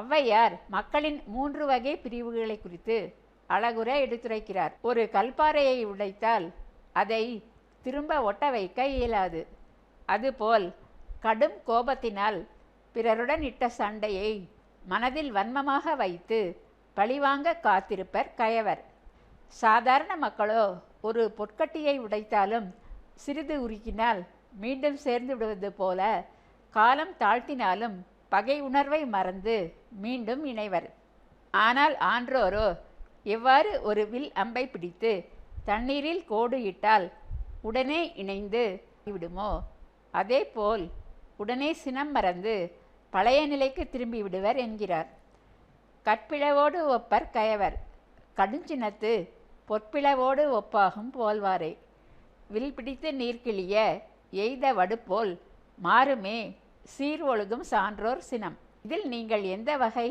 ஔவையார் மக்களின் மூன்று வகை பிரிவுகளை குறித்து அழகுற எடுத்துரைக்கிறார். ஒரு கல்பாறையை உடைத்தால் அதை திரும்ப ஒட்ட வைக்க இயலாது. அதுபோல் கடும் கோபத்தினால் பிறருடன் இட்ட சண்டையை மனதில் வன்மமாக வைத்து பழிவாங்க காத்திருப்பர் கயவர். சாதாரண மக்களோ ஒரு பொற்கட்டியை உடைத்தாலும் சிறிது உருக்கினால் மீண்டும் சேர்ந்து விடுவது போல காலம் தாழ்த்தினாலும் பகை உணர்வை மறந்து மீண்டும் இணைவர். ஆனால் ஆன்றோரோ எவ்வாறு ஒரு வில் அம்பை பிடித்து தண்ணீரில் கோடு இட்டால் உடனே இணைந்து விடுமோ? அதேபோல் உடனே சினம் மறந்து பழைய நிலைக்கு திரும்பி விடுவர் என்கிறார். கற்பிளவோடு ஒப்பர் கயவர். கடுஞ்சினத்து பொற்பிளவோடு ஒப்பாகும் போல்வாரே. வில் பிடித்து நீர்க்கிளிய எய்த வடுப்போல் மாறுமே சீர் ஒழுகும் சான்றோர் சினம். இதில் நீங்கள் எந்த வகை